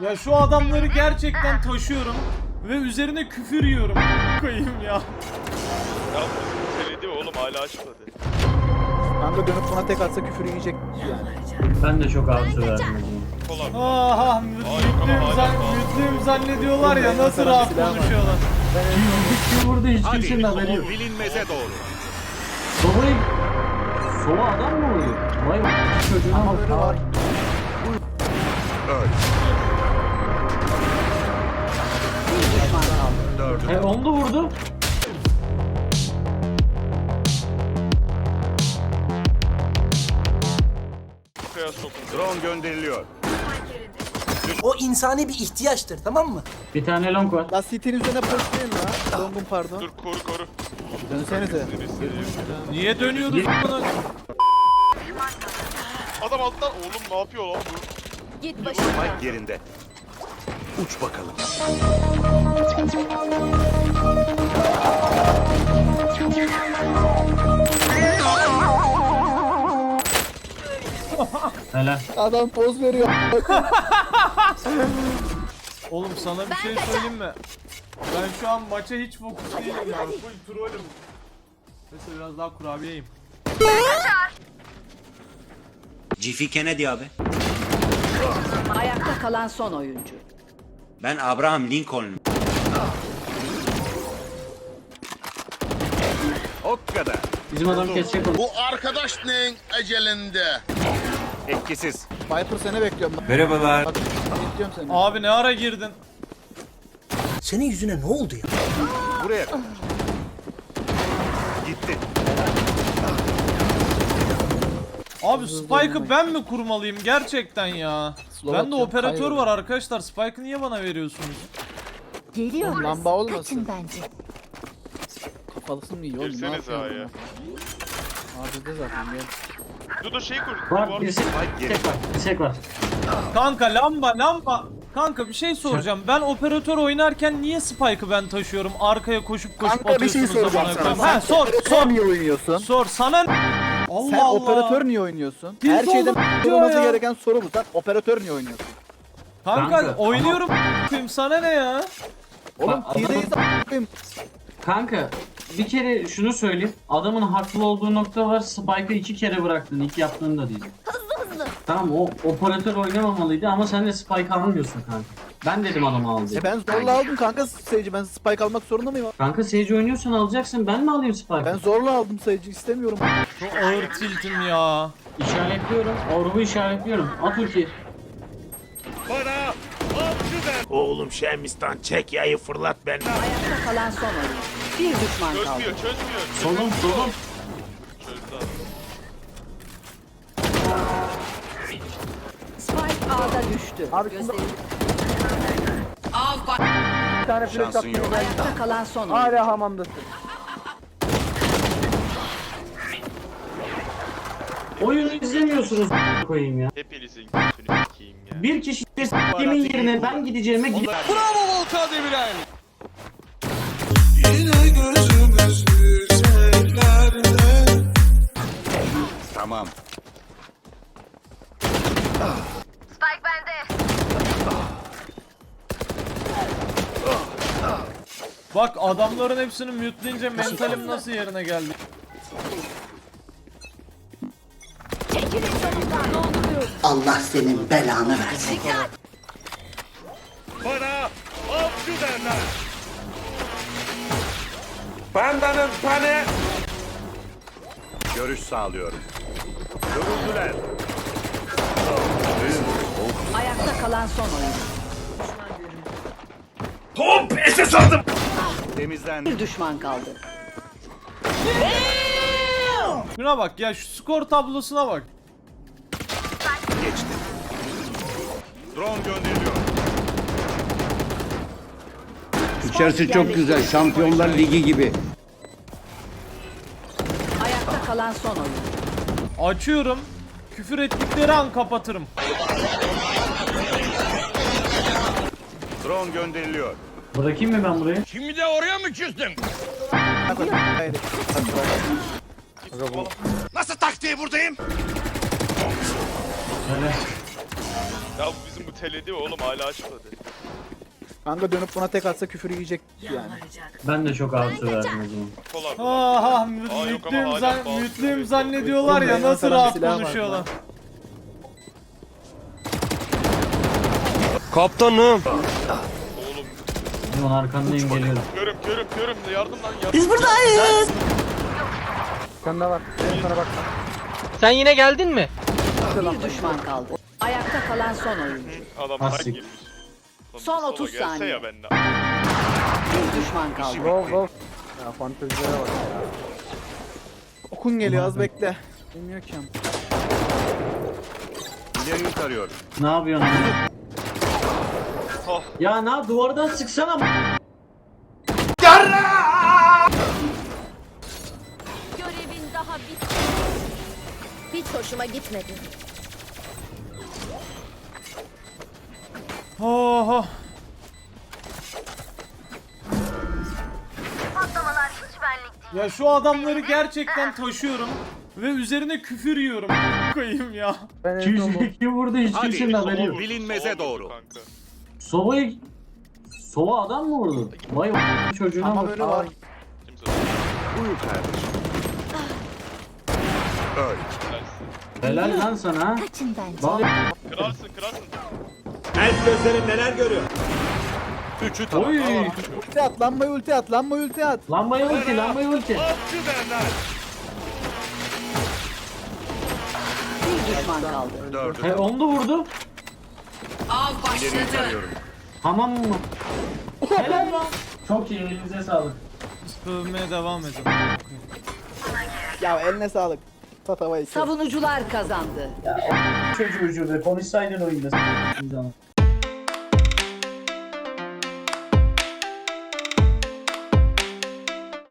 Ya şu adamları gerçekten taşıyorum ve üzerine küfür yiyorum. Koyayım ya. Ya bu söyledi oğlum hala açmadı. Kanka dönüp buna tek atsa küfür yiyecek yani. Ben de çok ağır verdim. Kolay. Aha mütlüyüm, zan, mütlüyüm zannediyorlar ya nasıl rahat konuşuyorlar. Kim vurdu hiç kimsenin haberi yok. bilinmeze doğru. Sova'yı... Sova adam mı vuruyor? Vay çocuğuna bak. Böyle var. Öl. Dördü. He onu da vurdu. Sokun. Drone gönderiliyor. O insani bir ihtiyaçtır tamam mı? Bir tane long var. La City'nin üzerine pushlayın la. Longun pardon. Dur koru koru. Dönsenize. Niye dönüyoruz buna? Adam alttan oğlum ne yapıyor lan bu? Git başımdan. Spike yerinde. Uç bakalım. Helal. Adam poz veriyor. Oğlum sana bir şey söyleyeyim mi? Ben şu an maça hiç fokus değilim ya. Full trollüm. Mesela biraz daha kurabiyeyim. Cifi Kennedy abi. Ayakta kalan son oyuncu. Ben Abraham Lincoln. O kadar. Bizim adam kesecek onu. Bu arkadaş neyin ecelinde? Etkisiz. Viper seni bekliyorum ben. Merhabalar. Bekliyorum seni. Abi ne ara girdin? Senin yüzüne ne oldu ya? Buraya. Gitti. Abi Spike'ı ben mi kurmalıyım gerçekten ya? Bende atıyorum, operatör var arkadaşlar. Spike'ı niye bana veriyorsunuz? Geliyoruz. Lamba olmasın. Kaçın bence. Kafalısın mı? Ne Girsenize yapıyorsun? A'ya. Abi de zaten gel. Dur dur şey kur. Var Var. birisi. Spike Tek var. Bir tek var. Kanka lamba lamba. Kanka bir şey soracağım. Ben operatör oynarken niye Spike'ı ben taşıyorum? Arkaya koşup koşup Kanka bir şey atıyorsunuz soracağım sana. Ha sor sor. niye oynuyorsun? Sor sana? Allah Sen Allah. operatör niye oynuyorsun? Biz Her şeyden oğlum sorulması ya. gereken soru bu. Sen operatör niye oynuyorsun? Kanka, Kanka, oynuyorum a**ayım, sana ne ya? Oğlum Bak, a**ayım. Kanka bir kere şunu söyleyeyim. Adamın haklı olduğu nokta var. Spike'ı iki kere bıraktın. İlk yaptığını da değil. Hızlı hızlı. Tamam o operatör oynamamalıydı ama sen de Spike almıyorsun kanka. Ben dedim adamı al diye. E ben zorla aldım kanka Sage'i. Ben spike almak zorunda mıyım? Kanka Sage oynuyorsan alacaksın. Ben mi alayım Spike'ı? Ben zorla aldım Sage'i istemiyorum. Çok ağır tiltim ya. İşaretliyorum. Orbu işaretliyorum. At ulti. Bana avcı. Oğlum Şemistan çek yayı fırlat ben. Ayakta kalan son. Bir düşman kaldı. Çözmüyor çözmüyor. Solum solum. Çözdü abi. Spike A'da düştü. Abi Gözlerini- Bir tane flash Şansın attım. yok. Ayakta kalan son oyuncu. Hala hamamdasın. Oyunu izlemiyorsunuz koyayım ya. Hepinizin götünü sikeyim ya. Bir kişi kimin yerine ben gideceğime gidip Tamam. Bak adamların hepsini mute'layınca mentalim nasıl yerine geldi? Çekilin. Allah senin belanı versin. Bana avcı derler. Pandanın panı. Görüş sağlıyorum. Görüldüler. Ayakta kalan son oyuncu. Hop SS aldım. Temizlendi. Bir düşman kaldı. Şuna bak ya şu skor tablosuna bak. Geçti. Drone gönderiliyor. İçerisi çok güzel. Şampiyonlar Ligi gibi. Ayakta kalan son oyuncu. Açıyorum. Küfür ettikleri an kapatırım. Drone gönderiliyor. Bırakayım mı ben burayı? Şimdi de oraya mı küstün? Nasıl taktiği buradayım? Öyle. Ya bu bizim bu teledi oğlum hala açmadı. Kanka dönüp buna tek atsa küfür yiyecek yani. Ben de çok artı verdim o zaman. Kol abi. Aha Aa, yok ama mütlüyüm, hala zan, bazı- mütlüyüm zannediyorlar ya nasıl rahat silah var konuşuyorlar. lan. Kaptanım. Onun arkandayım geliyorum. görüm görüm görüm yardım lan yardım. Biz buradayız. Sen de var. Benim sana bak. Sen yine geldin mi? Bir düşman kaldı. Ayakta kalan son oyuncu. Adam girmiş. Lan Son bir sola 30 gelse saniye. ya benden. Bir düşman kaldı. Gol gol. Ya fantezilere bak ya. Okun geliyor az bekle. Bilmiyor ki. İleriyi tarıyorum. Ne yapıyorsun? Oh. Ya ne duvardan sıksana. Görevin daha bitmedi. Hiç hoşuma gitmedi. Oha. Ya şu adamları gerçekten taşıyorum ve üzerine küfür yiyorum. Koyayım ya. Ben en son bu- Kim, vurdu hiç Hadi, kimsenin haberi yok. Bilinmeze doğru. kanka. Sova'yı... Sova adam mı vurdu? Vay o çocuğuna Ama bak. böyle var. Uyu kardeşim. Helalsin. Helal lan sana. Kaçın bence. Bak. Kralsın kralsın. Üçü tamam. Oy. Ulti at lambayı ulti at lambayı ulti at. Lambayı ulti, lambayı ulti. Avcı derler. Bir düşman kaldı. He onu da vurdu. İleriyi tarıyorum. Tamam mı? Helal lan. Çok iyi elinize sağlık. Sövmeye devam edin. Ya eline sağlık. Tatavayı kes. Savunucular kazandı. Çocuğu ucube konuşsaydın oyunda. s**tiniz ama.